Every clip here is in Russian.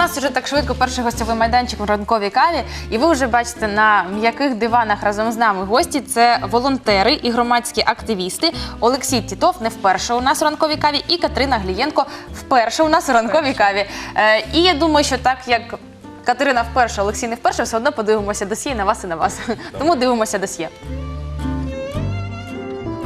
нас вже так швидко перший гостьовий майданчик в ранковій каві, і ви вже бачите на м'яких диванах разом з нами гості. Це волонтери і громадські активісти. Олексій Тітов не вперше у нас у ранковій каві, і Катерина Глієнко вперше у нас у ранковій каві. Е, і я думаю, що так як. Катерина вперше, Олексій не вперше, все одно подивимося досьє на вас і на вас. Тому дивимося досьє.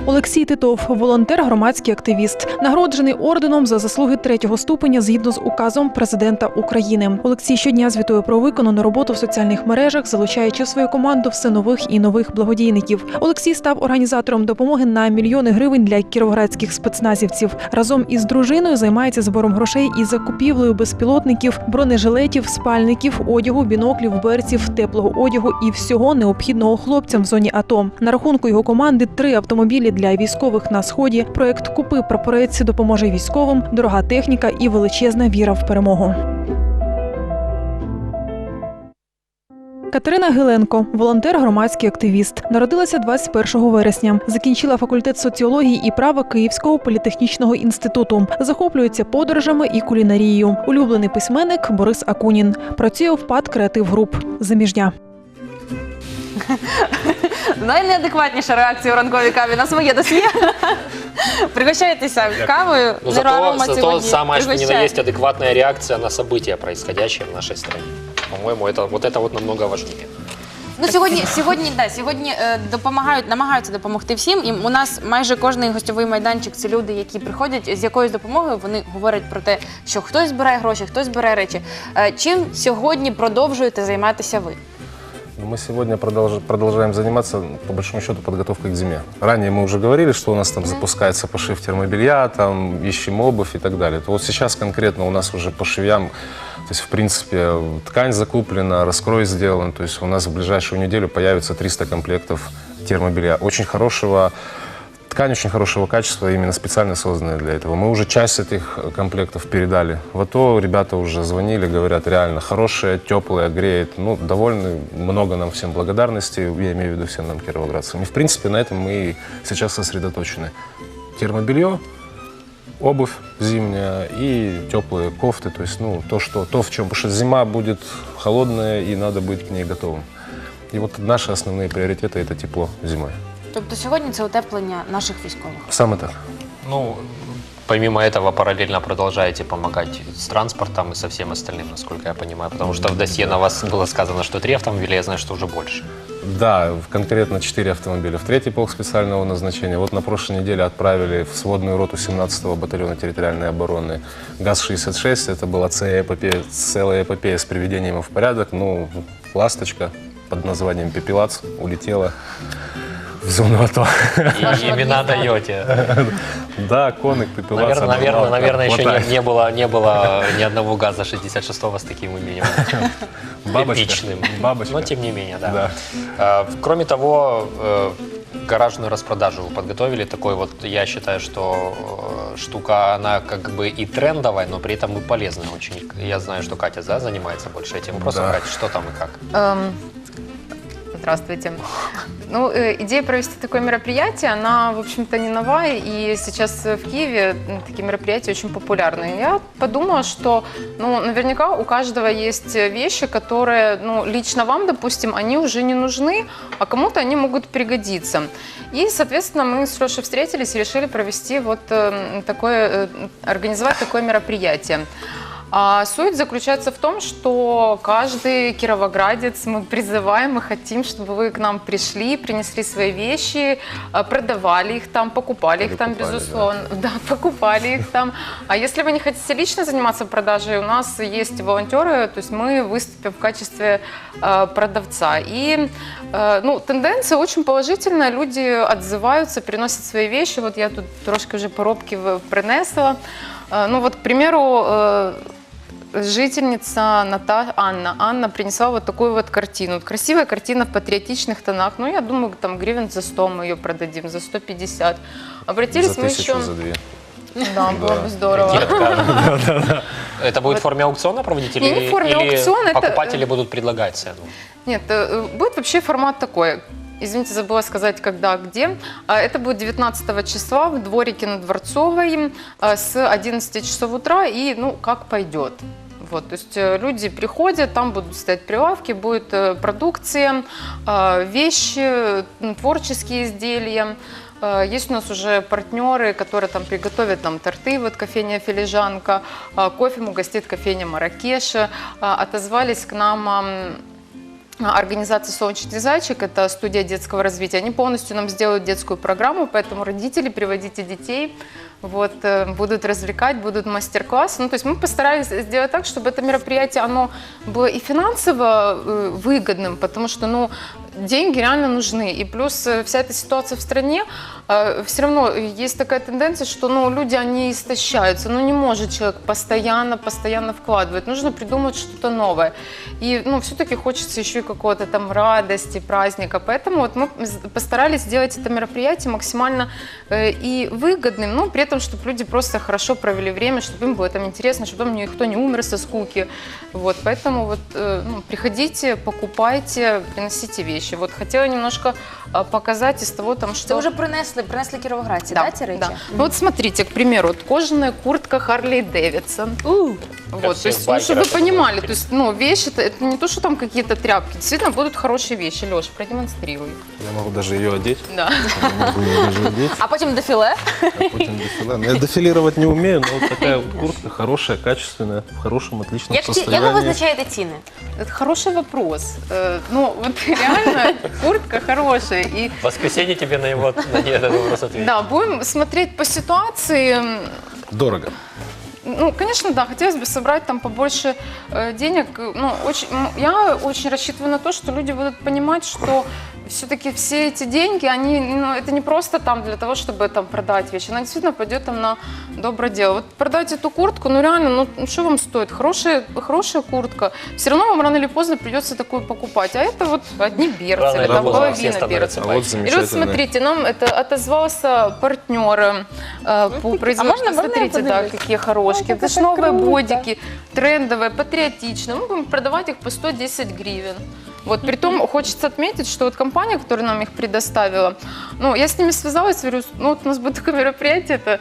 Олексій Титов, волонтер, громадський активіст, нагороджений орденом за заслуги третього ступеня згідно з указом президента України. Олексій щодня звітує про виконану роботу в соціальних мережах, залучаючи в свою команду все нових і нових благодійників. Олексій став організатором допомоги на мільйони гривень для кіровоградських спецназівців. Разом із дружиною займається збором грошей і закупівлею безпілотників, бронежилетів, спальників, одягу, біноклів, берців, теплого одягу і всього необхідного хлопцям в зоні АТО. На рахунку його команди три автомобілі для військових на сході. Проект Купи прапорець допоможе військовим, дорога техніка і величезна віра в перемогу. Катерина Гиленко, волонтер, громадський активіст, народилася 21 вересня. Закінчила факультет соціології і права Київського політехнічного інституту. Захоплюється подорожами і кулінарією. Улюблений письменник Борис Акунін. Працює в ПАД Креатив Груп. Заміжня. Найнеадекватніша реакція у ранковій каві на своє досьє. Пригощайтеся кавою. Но Зеро зато, арома зато сьогодні самое, что ни на пригощає. есть адекватная реакция на события, происходящие в нашей стране. По-моему, это, вот это вот намного важнее. Ну сьогодні, сьогодні, да, сьогодні е, допомагають, намагаються допомогти всім. І у нас майже кожний гостьовий майданчик це люди, які приходять з якоюсь допомогою. Вони говорять про те, що хтось збирає гроші, хтось збирає речі. Е, Чим сьогодні продовжуєте займатися ви? Мы сегодня продолж- продолжаем заниматься, по большому счету, подготовкой к зиме. Ранее мы уже говорили, что у нас там запускается пошив термобелья, там ищем обувь и так далее. То вот сейчас конкретно у нас уже по швеям, то есть, в принципе, ткань закуплена, раскрой сделан. То есть у нас в ближайшую неделю появится 300 комплектов термобелья. Очень хорошего Ткань очень хорошего качества, именно специально созданная для этого. Мы уже часть этих комплектов передали. В АТО ребята уже звонили, говорят, реально хорошая, теплая, греет. Ну, довольны, много нам всем благодарности, я имею в виду всем нам, кировоградцам. И, в принципе, на этом мы сейчас сосредоточены. Термобелье, обувь зимняя и теплые кофты. То есть, ну, то, что, то в чем. Потому что зима будет холодная, и надо быть к ней готовым. И вот наши основные приоритеты – это тепло зимой. Тобто сьогодні це утеплення наших військових. Саме так. Ну, помимо этого, параллельно продолжаете помогать с транспортом и со всем остальным, насколько я понимаю. Потому что в досье на вас было сказано, что три автомобиля, я знаю, что уже больше. Да, в- конкретно 4 автомобиля. В третий полк специального назначения. Вот на прошлой неделе отправили в сводную роту 17-го батальона территориальной обороны ГАЗ-66. Это была целая эпопея, целая эпопея с приведением его в порядок. Ну, ласточка под названием «Пепелац» улетела в зону АТО. И имена даете. Да, коник, пепелац. Наверное, наверное, еще не, не было, не было ни одного газа 66-го с таким именем. Бабочка. Но тем не менее, да. Да. А, Кроме того, э, гаражную распродажу вы подготовили. Такой вот, я считаю, что э, штука, она как бы и трендовая, но при этом и полезная очень. Я знаю, что Катя да, занимается больше этим вопросом. Да. Катя, что там и как? Эм, Здравствуйте. Ну, э, идея провести такое мероприятие, она, в общем-то, не новая, и сейчас э, в Киеве такие мероприятия очень популярны. Я подумала, что, ну, наверняка у каждого есть э, вещи, которые, ну, лично вам, допустим, они уже не нужны, а кому-то они могут пригодиться. И, соответственно, мы с Лешей встретились и решили провести вот такое, организовать такое мероприятие. А суть заключается в том, что каждый кировоградец мы призываем и хотим, чтобы вы к нам пришли, принесли свои вещи, а, продавали их там, покупали их там, Покупали, безусловно. Да. покупали их там. А если вы не хотите лично заниматься продажей, у нас есть волонтеры, то есть мы выступим в качестве э, продавца. И э, ну, тенденция очень положительная, люди отзываются, приносят свои вещи. Вот я тут трошки уже поробки принесла. Э, Ну вот, к примеру, э, жительница Ната... Анна. Анна принесла вот такую вот картину. Вот красивая картина в патриотичных тонах. Ну, я думаю, там гривен за 100 мы ее продадим, за 150. Обратились За мы тысячу, еще... за две. Да, было бы здорово. Это будет в форме аукциона проводить или, не в форме или аукциона, это, покупатели э, будут предлагать цену? Нет, э, будет вообще формат такой. Извините, забыла сказать, когда, где. А, Это будет 19 числа в дворике на Дворцовой э, с 11 часов утра и, ну, как пойдет. Вот, то есть э, люди приходят, там будут стоять прилавки, будет э, продукция, э, вещи, творческие изделия. Есть у нас уже партнеры, которые там приготовят нам торты, вот кофейня «Филижанка», кофе угостит кофейня «Маракеша». Отозвались к нам ам, Организация «Солнечный зайчик» – это студия детского развития. Они полностью нам сделают детскую программу, поэтому родители, приводите детей, вот, э, будут развлекать, будут мастер-классы. Ну, то есть мы постарались сделать так, чтобы это мероприятие, оно было и финансово э, выгодным, потому что, ну, деньги реально нужны. И плюс э, вся эта ситуация в стране, все равно есть такая тенденция, что, ну, люди, они истощаются. Ну, не может человек постоянно, постоянно вкладывать. Нужно придумать что-то новое. И, ну, все-таки хочется еще и какого-то там радости, праздника. Поэтому вот мы постарались сделать это мероприятие максимально э, и выгодным, но при этом, чтобы люди просто хорошо провели время, чтобы им было там интересно, чтобы там никто не умер со скуки. Вот, поэтому вот э, ну, приходите, покупайте, приносите вещи Вот хотела немножко э, показать из того, там, что... Це вже принесли, принесли кіровоградці, да, ці речі? Ну, вот смотрите, к примеру, вот кожаная куртка Харли Дэвидсон. Вот, то всех есть, ну, чтобы байкеров вы понимали, это то есть, ну, вещи, это, это не то, что там какие-то тряпки, действительно будут хорошие вещи. Леш, продемонстрируй. Я могу даже ее одеть. Да. Я могу ее даже одеть. А потім дефіле. а потом дефиле. Ну, Я дефилировать не умею, но вот такая вот куртка хорошая, качественная, в хорошем, отличном Як, ці- як ви состоянии. визначаєте ціни? Это хороший вопрос. Э, Ну, вот реально, куртка хорошая. И В воскресенье тебе на его на этот вопрос ответить. да, будем смотреть по ситуации. Дорого. Ну, конечно, да, хотелось бы собрать там побольше э, денег. Ну, очень, я очень рассчитываю на то, что люди будут понимать, что все-таки все эти деньги, они, ну, это не просто там для того, чтобы там продать вещи, она действительно пойдет там на доброе дело. Вот продать эту куртку, ну реально, ну ну, что вам стоит? Хорошая, хорошая куртка. Все равно вам рано или поздно придется такую покупать. А это вот одни берцы, Рано или там половина берцев. А вот И вот смотрите, нам это отозвался партнер э, по производству. можно- можно Смотрите, да, какие хорошие. Ой, Это как ж это новые круто. бодики, трендовые, патриотичные. Мы будем продавать их по 110 гривен. Вот, притом хочется отметить, что вот компания, которая нам их предоставила, ну, я с ними связалась, говорю, ну, вот у нас будет такое мероприятие, это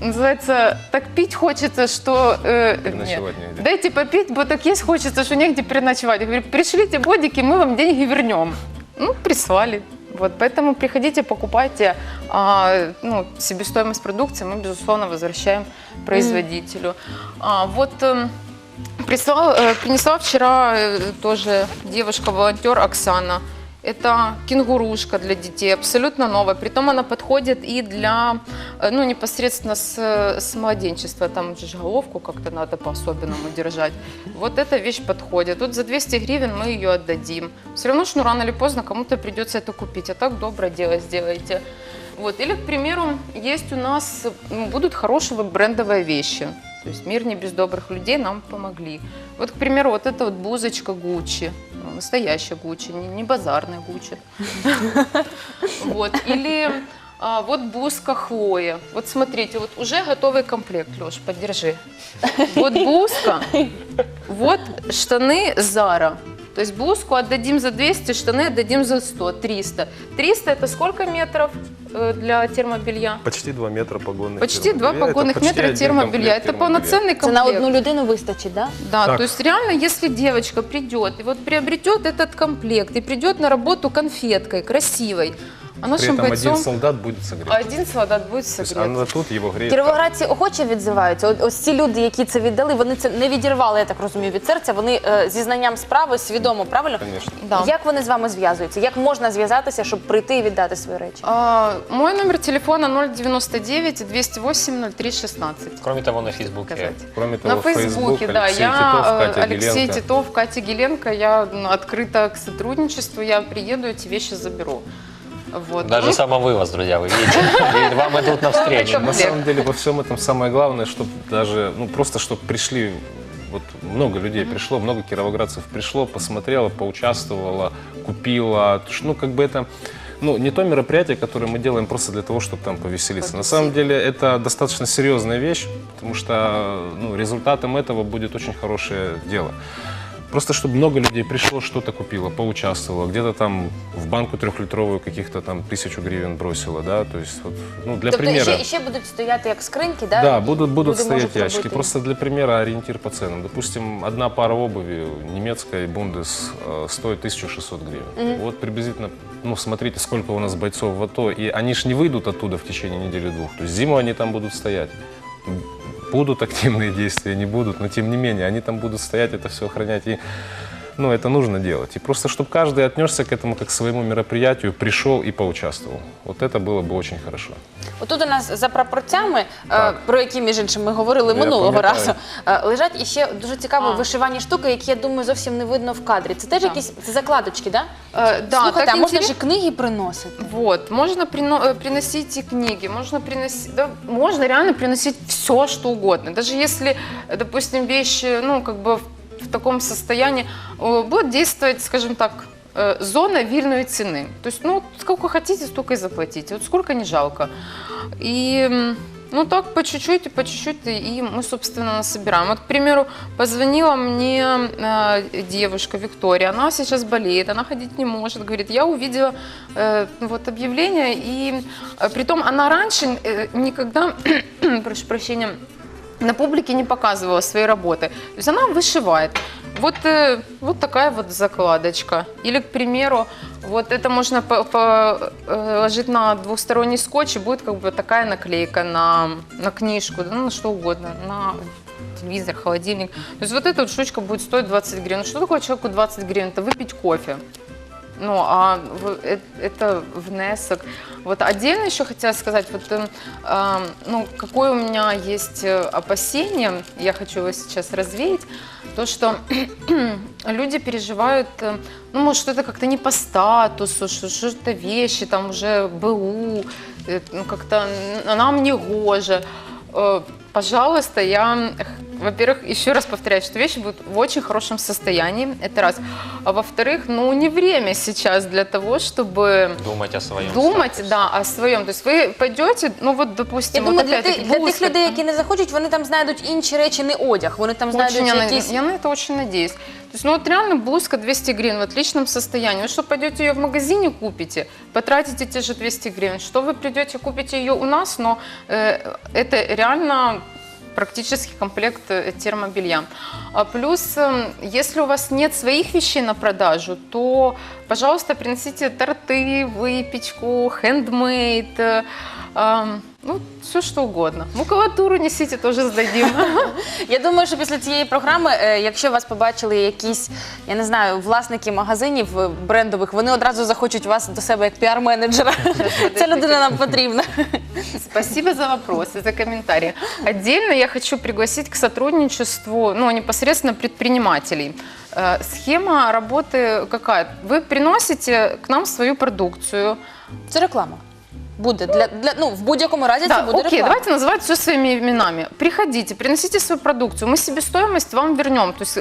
называется «Так пить хочется, что...» э, Переночевать нет. негде. Дайте попить, бо так есть хочется, что негде переночевать. Я говорю, пришлите бодики, мы вам деньги вернем. Ну, прислали. Вот, поэтому приходите, покупайте. А, ну, себестоимость продукции мы, безусловно, возвращаем производителю. А, вот эм, прислал, э, принесла вчера э, тоже девушка-волонтер Оксана. Это кенгурушка для детей, абсолютно новая. Притом она подходит и для, э, ну, непосредственно с, с младенчества. Там же головку как-то надо по-особенному держать. Вот эта вещь подходит. Тут за 200 гривен мы ее отдадим. Все равно, что рано или поздно кому-то придется это купить. А так доброе дело сделайте. Вот. Или, к примеру, есть у нас, будут хорошие брендовые вещи. То есть мир не без добрых людей нам помогли. Вот, к примеру, вот эта вот бузочка Гуччи. Ну, настоящая Гуччи, не, базарная Гуччи. Вот. Или а, вот бузка Хлоя. Вот смотрите, вот уже готовый комплект, Леш, поддержи. Вот бузка, вот штаны Зара. То есть блузку отдадим за 200, штаны отдадим за 100, 300. 300 это сколько метров э, для термобелья? Почти 2 метра погонных Почти два термобелья. Это погонных почти метра термобелья. Это полноценный Це комплект. на одну людину вистачить, да? Да, Так. то есть реально, если девочка придет и вот приобретет этот комплект и придет на работу конфеткой красивой, а При нашим этом бойцам один солдат будет согрет. один солдат будет То есть согрет. она тут его греет. Кіровоградці охоче відзиваються. От, ось ці люди, які це віддали, вони це не відірвали, я так розумію, від серця. Вони е, зі знанням справи свідомо, правильно? Конечно. Да. Як вони з вами зв'язуються? Як можна зв'язатися, щоб прийти і віддати свої речі? А, мой номер телефона 099 208 0316. Кроме того, на Фейсбуке Сказать. Кроме того, На Facebook, Фейсбуке, да, Алексей я Титов, э, Катя Алексей Гиленко. Титов, Катя Геленко, я ну, открыта к сотрудничеству, я приеду, эти вещи заберу. Вот. Даже Ну, самовывоз, друзья, вы видите. И вам идут навстречу. На самом деле во всем этом самое главное, чтобы даже, ну просто чтобы пришли, вот много людей пришло, много кировоградцев пришло, посмотрело, поучаствовало, купило. Ну как бы это, ну не то мероприятие, которое мы делаем просто для того, чтобы там повеселиться. На самом деле это достаточно серьезная вещь, потому что ну, результатом этого будет очень хорошее дело. Просто чтобы много людей пришло, что-то купило, поучаствовало, где-то там в банку трехлитровую каких-то там тысячу гривен бросило, да, то есть вот, ну, для тобто примера. ще, ще будуть стояти як скриньки, да? Да, будут, будут люди стоять можуть ящики. робити? Просто для примера ориентир по ценам. Допустим, одна пара обуви немецкой Бундес э, стоит 1600 гривен. Вот приблизительно, ну, смотрите, сколько у нас бойцов в АТО. И они ж не выйдут оттуда в течение недели-двух. То есть зиму они там будут стоять. Будут активные действия, не будут, но тем не менее, они там будут стоять, это все охранять. И ну, это нужно делать. И просто, чтобы каждый отнесся к этому как к своему мероприятию, пришел и поучаствовал. Вот это было бы очень хорошо. Отут у нас за прапорцями, е, Так. про які між іншим ми говорили Я минулого пам'ятаю. разу, е, лежать іще дуже цікаво А. вишивані штуки, які я думаю зовсім не видно в кадрі. Це теж Так. якісь це закладочки, да? Э, да, Слухайте, так а можна ж і интерес- книги приносити. Вот, можно прино- э, приносить и книги, можно приносить, да, можно реально приносить все, что угодно. Даже если, э, допустим, вещи, ну, как бы в, в таком состоянии, э, будет действовать, скажем так, э, зона вильной цены. То есть, ну, сколько хотите, столько и заплатите. Вот сколько не жалко. И, ну, так по чуть-чуть, по чуть-чуть, и мы, собственно, собираем. Вот, к примеру, позвонила мне э, девушка Виктория, она сейчас болеет, она ходить не может, говорит, я увидела вот объявление, и э, притом она раньше никогда, прошу прощения, на публике не показывала свои работы. То есть она вышивает. Вот, э, вот такая вот закладочка. Или, к примеру, вот это можно по- по- э, ложить на двухсторонний скотч, и будет как бы такая наклейка на, на книжку, да, ну, на что угодно, на телевизор, холодильник. То есть вот эта вот штучка будет стоить 20 гривен. Что такое человеку 20 гривен? Это выпить кофе. Ну, а это внесок. Вот отдельно еще хотела сказать, вот, э, ну, какое у меня есть э, опасение, я хочу его сейчас развеять, то, что люди переживают, э, ну, может, что-то как-то не по статусу, что что-то вещи там уже БУ, э, ну, как-то нам не гоже. Пожалуйста, я, во-первых, еще раз повторяю, что вещи будут в очень хорошем состоянии, это раз. А во-вторых, ну, не время сейчас для того, чтобы Думать о своем. думать, статусе. да, о своем. То есть вы пойдете, ну вот, Я допустим, думаю, вот для, опять-таки, тих, для тих блузка. людей, які не захочуть, вони там знайдуть інші речі, не одяг. Вони там знайдуть Очень я, на- якісь. я на это очень надеюсь. То есть, ну вот реально блузка 200 гривен в отличном состоянии. Вы что, пойдете ее в магазине купите, потратите те же 200 гривен, что вы придете, купите ее у нас, но э, это реально практически комплект э, термобелья. А плюс, э, если у вас нет своих вещей на продажу, то, пожалуйста, приносите торты, выпечку, хендмейд, э, эм, ну, все что угодно. Макулатуру несите, тоже сдадим. Я думаю, що після цієї програми, е, якщо вас побачили якісь, я не знаю, власники магазинів е, брендових, вони одразу захочуть вас до себе як піар-менеджера. Ця людина нам потрібна. Спасибо за вопросы, за комментарии. Отдельно я хочу пригласить к сотрудничеству ну, непосредственно предпринимателей. Э, Схема работы какая? Вы приносите к нам свою продукцию. Це реклама. Буде для, для ну в будь-якому разі це Да, буде окей, реклама. давайте называть все своими именами. Приходите, приносите свою продукцию, мы себестоимость вам вернем. То есть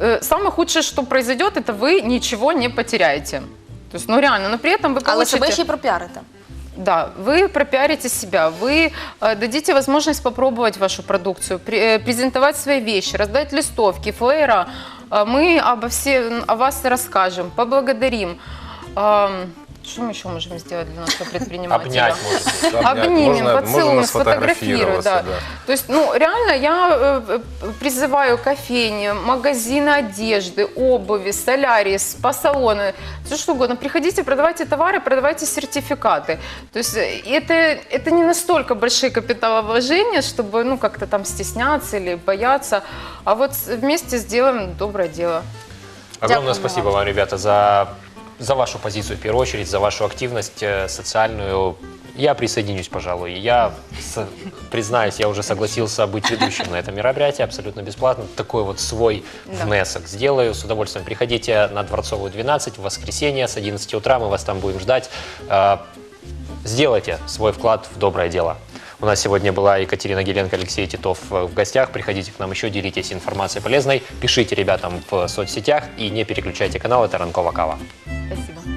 э, самое худшее, что произойдет, это вы ничего не потеряете. То есть, ну реально, но при этом вы Але получите... себе ще й пропіарите. Да, вы пропиарите себя, вы э, дадите возможность попробовать вашу продукцию, э, презентовать свои вещи, раздать листовки, флеера. Э, мы обо все, о вас расскажем, поблагодарим. Эм, Что мы еще можем сделать для нашего предпринимателя? Обнять можете. Обнимем, Можно- можно поцелуем, сфотографируем. Да. да. То есть, ну, реально я э, призываю кофейни, магазины одежды, обуви, солярии, спа-салоны, все что угодно. Приходите, продавайте товары, продавайте сертификаты. То есть э, это, это не настолько большие капиталовложения, чтобы ну, как-то там стесняться или бояться, а вот вместе сделаем доброе дело. Огромное Дякуємо спасибо вам, ребята, за, за вашу позицию в первую очередь, за вашу активность э, социальную. Я присоединюсь, пожалуй. Я с- признаюсь, я уже согласился быть ведущим на это мероприятие абсолютно бесплатно. Такой вот свой Да. внесок сделаю. С удовольствием приходите на Дворцовую 12 в воскресенье с 11 утра. Мы вас там будем ждать. Э, Сделайте свой вклад в доброе дело. У нас сегодня была Екатерина Геленко, Алексей Титов э, в гостях. Приходите к нам еще, делитесь информацией полезной. Пишите ребятам в соцсетях и не переключайте канал. Это Ранкова Кава. Спасибо.